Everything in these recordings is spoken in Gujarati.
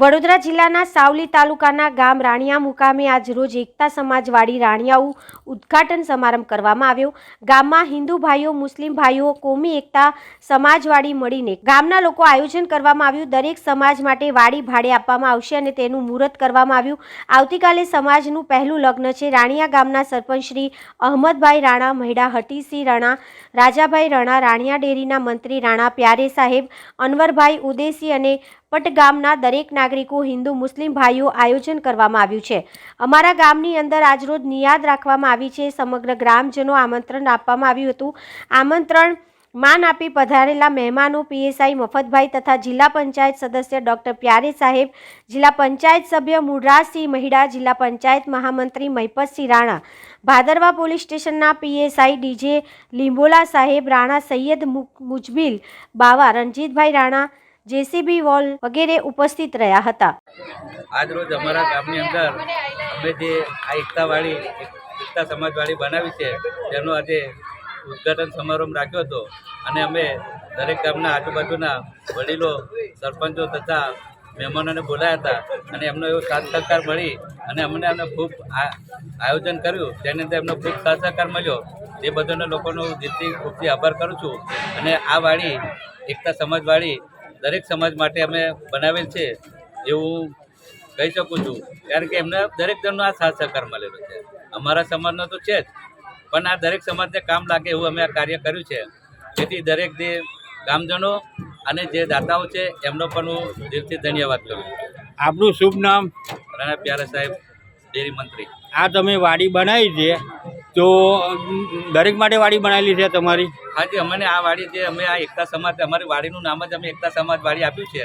વડોદરા જિલ્લાના સાવલી તાલુકાના ગામ રાણિયા મુકામે આજ રોજ એકતા સમાજવાડી રાણિયાઉ ઉદ્ઘાટન સમારંભ કરવામાં આવ્યો. ગામમાં હિન્દુ ભાઈઓ, મુસ્લિમ ભાઈઓ, કોમી એકતા સમાજવાડી મળીને ગામના લોકો આયોજન કરવામાં આવ્યું. દરેક સમાજ માટે વાડી ભાડે આપવામાં આવશે અને તેનું મુહૂર્ત કરવામાં આવ્યું. આવતીકાલે સમાજનું પહેલું લગ્ન છે. રાણિયા ગામના સરપંચ શ્રી અહમદભાઈ રાણા, મહિડા હટીસિંહ રાણા, રાજાભાઈ રાણા, રાણિયા ડેરીના મંત્રી રાણા પ્યારે સાહેબ, અનવરભાઈ ઉદેસી અને પટ ગામના દરેક નાગરિકો હિન્દુ મુસ્લિમ ભાઈઓ આયોજન કરવામાં આવ્યું છે. અમારા ગામની અંદર આજરોજ નિયાદ રાખવામાં આવી છે. સમગ્ર ગ્રામજનો આમંત્રણ આપવામાં આવ્યું હતું. આમંત્રણ માન આપી પધારેલા મહેમાનો પીએસઆઈ મફતભાઈ તથા જિલ્લા પંચાયત સદસ્ય ડોક્ટર પ્યારે સાહેબ, જિલ્લા પંચાયત સભ્ય મુરરાજસિંહ મહિડા, જિલ્લા પંચાયત મહામંત્રી મહિપતસિંહ રાણા, ભાદરવા પોલીસ સ્ટેશનના પીએસઆઈ ડીજે લીંબોલા સાહેબ, રાણા સૈયદ મુજબિલ બાવા, રણજીતભાઈ રાણા જેસીબી વોલ વગેરે ઉપસ્થિત રહ્યા હતા. આજ રોજ અમારા ગામની અંદર અમે જે આ એકતાવાળી, એકતા સમાજવાળી બનાવી છે, તેનો આજે ઉદ્ઘાટન સમારંભ રાખ્યો હતો. અને અમે દરેક ગામના આજુબાજુના વડીલો, સરપંચો તથા મહેમાનોને બોલાયા હતા. અને એમનો એવો સાથ સહકાર મળી અને અમને અમને ખૂબ આયોજન કર્યું. તેની અંદર એમનો ખૂબ સાથ સહકાર મળ્યો. તે બધાને લોકોનો દિલથી ખૂબથી આભાર કરું છું. અને આ વાળી એકતા સમાજવાળી દરેક સમાજ માટે અમે બનાવેલ છે એવું કહી શકું છું. કારણ કે એમને દરેક જણનો આ સાથ સહકાર મળેલો છે. અમારા સમાજનો તો છે જ. પણ આ દરેક સમાજને કામ લાગે એવું અમે આ કાર્ય કર્યું છે. જેથી દરેક જે ગામજનો અને જે દાતાઓ છે એમનો પણ હું દિલથી ધન્યવાદ કરું છું. આપનું શુભ નામ? રાણા પ્યારા સાહેબ ડેરી મંત્રી. આ તમે વાડી બનાવી છે. તો દરેક માટે વાડી બનાવેલી છે તમારી? હાજી, અમને આ વાડી જે અમે આ એકતા સમાજ, અમારી વાડીનું નામ જ અમે એકતા સમાજ વાડી આપ્યું છે.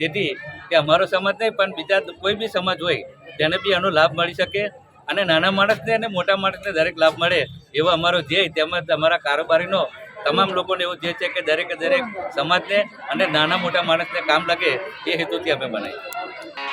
તેથી, કે અમારો સમાજ નહીં, પણ બીજા કોઈ બી સમાજ હોય, તેને બી એનો લાભ મળી શકે અને નાના માણસને અને મોટા માણસને દરેક લાભ મળે એવો અમારો ધ્યેય તેમજ અમારા કારોબારીનો તમામ લોકોને એવું ધ્યેય છે કે દરેકે દરેક સમાજને અને નાના મોટા માણસને કામ લાગે એ હેતુથી અમે બનાવી